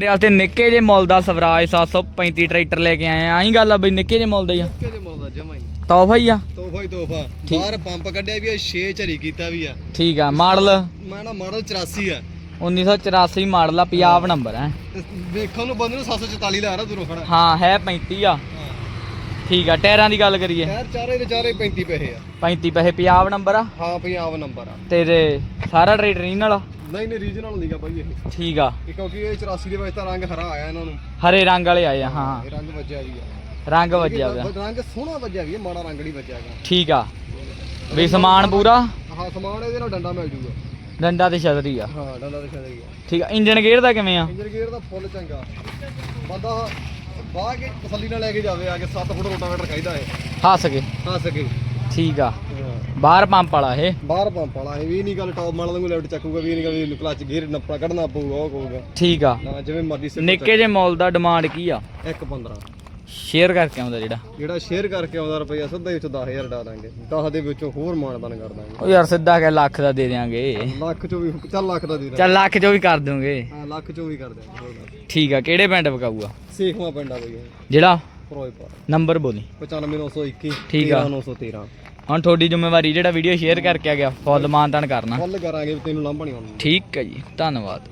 ਦੇ ਵਾਸਤੇ ਨਿੱਕੇ ਜੇ ਮੁੱਲ ਦਾ ਸਵਰਾਜ 735 ਟਰੈਕਟਰ ਲੈ ਕੇ ਆਏ ਆ। ਆਹੀ ਗੱਲ ਆ ਬਈ ਨਿੱਕੇ ਜੇ ਮੁੱਲ ਦਾ ਹੀ ਆ। ਕਿਹਦੇ ਮੌਦਾ ਜਮਾ ਹੀ। ਤੋਹਫਾ ਹੀ ਆ। ਤੋਹਫਾ ਹੀ ਤੋਹਫਾ। ਠੀਕ। ਬਾਹਰ ਪੰਪ ਕੱਢਿਆ ਵੀ ਆ 6 ਝਰੀ ਕੀਤਾ ਵੀ ਆ। ਠੀਕ ਆ ਮਾਡਲ? ਮੈਂ ਨਾ ਮਾਡਲ 84 ਆ। 1984 ਮਾਡਲ ਆ ਪੰਜਾਬ ਨੰਬਰ ਹੈ ਤੇ ਵੇਖਣ ਨੂੰ ਬੰਦੇ ਨੂੰ 744 ਲਾ ਰਹਾ ਦੂਰੋਂ ਖੜਾ। ਹਾਂ ਹੈ 35 ਆ। ਠੀਕ ਆ ਟਾਇਰਾਂ ਦੀ ਗੱਲ ਕਰੀਏ। ਯਾਰ ਚਾਰੇ ਦੇ ਚਾਰੇ 35 ਪੈਸੇ ਆ। 35 ਪੈਸੇ ਪੰਜਾਬ ਨੰਬਰ ਆ। ਹਾਂ ਪੰਜਾਬ ਨੰਬਰ ਆ। ਤੇਰੇ ਸਾਰਾ ਟਰੈਕਟਰ ਨਹੀਂ ਨਾਲ ਨਹੀਂ ਨਹੀਂ ਰੀਜਨਲ ਨਹੀਂਗਾ ਬਾਈ ਇਹ। ਠੀਕ ਆ। ਇਹ ਕਿਉਂਕਿ ਇਹ 84 ਦੇ ਵਿੱਚ ਤਾਂ ਰੰਗ ਹਰਾ ਆਇਆ ਇਹਨਾਂ ਨੂੰ। ਹਰੇ ਰੰਗ ਵਾਲੇ ਆਏ ਆ ਹਾਂ। ਇਹ ਰੰਗ ਵੱਜਿਆ ਵੀ ਆ। ਰੰਗ ਵੱਜਿਆ ਹੋਇਆ ਰੰਗ ਸੋਹਣਾ ਵੱਜਿਆ ਵੀ ਆ, ਮਾੜਾ ਰੰਗ ਨਹੀਂ ਵੱਜਿਆ ਗਾ ਠੀਕ ਆ। ਵੀ ਸਮਾਨ ਪੂਰਾ? ਹਾਂ ਸਮਾਨ ਇਹਦੇ ਨਾਲ ਡੰਡਾ ਮਿਲ ਜੂਗਾ। ਡੰਡਾ ਤੇ ਛਤਰੀ ਆ। ਹਾਂ ਡੰਡਾ ਤੇ ਛੱਡ ਗਿਆ ਠੀਕ ਆ ਇੰਜਨ ਗੇਅਰ ਦਾ ਕਿਵੇਂ ਆ? ਇੰਜਨ ਗੇਅਰ ਦਾ ਫੁੱਲ ਚੰਗਾ। ਬੰਦਾ ਬਾਹ ਕੇ ਤਸੱਲੀ ਨਾਲ ਲੈ ਕੇ ਜਾਵੇ ਆ ਕੇ 7 ਫੁੱਟ ਰੋਟਾਵੇਟਰ ਖਾਈਦਾ ਹੈ। ਹੱਸ ਕੇ। ਹਾਂ ਸਕੇ ਠੀਕ ਆ। ਬਾਹਰ ਪੰਪ ਵਾਲਾ ਇਹ। ਬਾਹਰ ਪੰਪ ਵਾਲਾ ਇਹ ਵੀ ਨਹੀਂ ਗੱਲ ਟੌਪ ਮਾਡਲ ਨੂੰ ਲੈਫਟ ਚੱਕੂਗਾ ਵੀ ਨਹੀਂ ਗੱਲ ਕਲਚ ਗੇਅਰ ਨੱਪਾ ਕੱਢਣਾ ਪਊਗਾ ਉਹ ਕਹੂਗਾ। ਠੀਕ ਆ। ਨਾ ਜਿਵੇਂ ਮਰਜ਼ੀ ਸਿੱਟ ਨਿੱਕੇ ਜੇ ਮੁੱਲ ਦਾ ਡਿਮਾਂਡ ਕੀ ਆ? ਇੱਕ 15 ਸ਼ੇਅਰ ਕਰਕੇ ਆਉਂਦਾ ਜਿਹੜਾ। ਜਿਹੜਾ ਸ਼ੇਅਰ ਕਰਕੇ ਆਉਂਦਾ ਰੁਪਈਆ ਸਿੱਧਾ ਹੀ ਵਿੱਚ 10000 ਡਾ ਦਾਂਗੇ। 10 ਦੇ ਵਿੱਚੋਂ ਹੋਰ ਮਾਨਦਾਨ ਕਰ ਦਾਂਗੇ। ਉਹ ਯਾਰ ਸਿੱਧਾ ਕਹਿ ਲੱਖ ਦਾ ਦੇ ਦਿਆਂਗੇ। ਲੱਖ ਚੋਂ ਵੀ ਚੱਲ ਲੱਖ ਦਾ ਦੇ ਦਾਂਗੇ। ਚੱਲ ਲੱਖ ਚੋਂ ਵੀ ਕਰ ਦੂੰਗੇ। ਹਾਂ ਲੱਖ ਚੋਂ ਵੀ ਕਰ ਦਾਂਗੇ। ਠੀਕ ਆ ਕਿਹੜੇ ਪਿੰਡ ਪਕਾਊਗਾ ਸੇਖਵਾਂ ਪਿੰਡਾ ਬਈ ਇਹ, ਜਿਹੜਾ? ਫਿਰੋਜ਼ਪੁਰ। ਨੰਬਰ ਬੋਲੀ। 95921 ਠੀਕ ਆ। 913 ਹੁਣ ਤੁਹਾਡੀ ਜ਼ਿੰਮੇਵਾਰੀ ਜਿਹੜਾ ਵੀਡੀਓ ਸ਼ੇਅਰ ਕਰਕੇ ਆ ਗਿਆ ਫੁੱਲ ਮਾਨਤਾਨ ਕਰਨਾ। ਫੁੱਲ ਕਰਾਂਗੇ ਤੈਨੂੰ ਲਾਂਭਾ ਨਹੀਂ ਆਉਣਾ। ਠੀਕ ਹੈ ਜੀ ਧੰਨਵਾਦ।